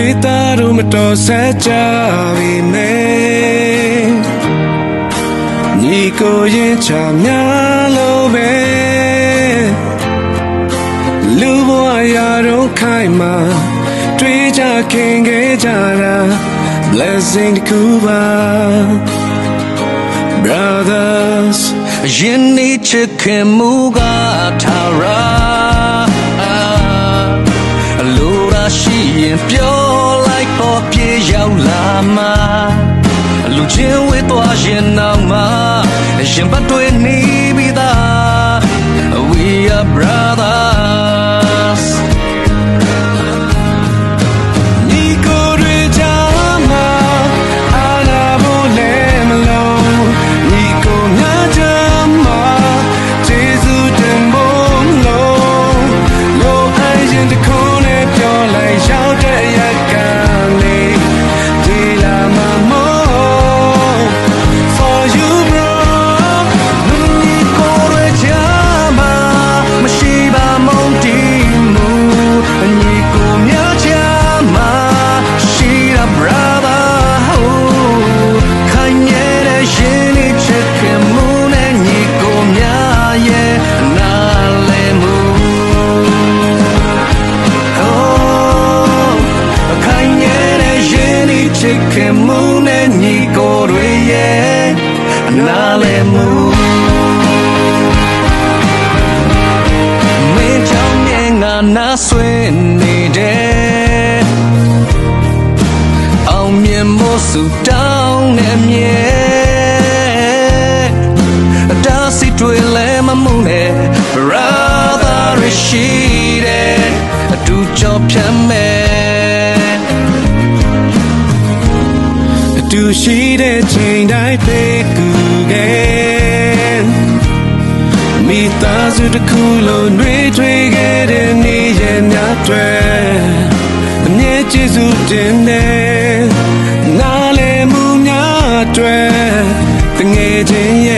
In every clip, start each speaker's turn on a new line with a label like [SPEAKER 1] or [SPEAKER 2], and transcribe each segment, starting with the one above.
[SPEAKER 1] တွေသားတို့မတော်ဆက်ကြပြီမယ်ညီကိုရင်ချာများလို့ပဲလူဘဝရာတော့ခိုင်မှာတွေ့ကြခင်ခဲ့ကြတာ blessing တစ်ခုပါ brothers
[SPEAKER 2] ယင်းနေချစ်ခင်မူကထာရာ ရောက်လာမှာလူချင်းဝေးသွားရင်နောက်မှာရင်ပတ်တွေနေပြီးသား We are brothers
[SPEAKER 1] နားလည်မှုမင်းချော
[SPEAKER 2] င်းမြင်ငါနာဆွေးနေတဲ့အောင်မြင်မို့စုတောင်းနေမြဲအတားစီတွေလဲမမှုနဲ့ brother ရရှိတဲ့အတူကြောင့်ဖြတ်မဲ့
[SPEAKER 1] တူရှိတဲ့ချိန်တိုင်းပေးကူခဲ့မိသားစုတစ်ခုလုံးတွေထွေခဲ့တဲ့နေ့ရက်များတွေအမြဲကျေးဇူးတင်တယ်နားလည်မှုများတွေတငယ်ချင်းရဲ့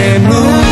[SPEAKER 1] move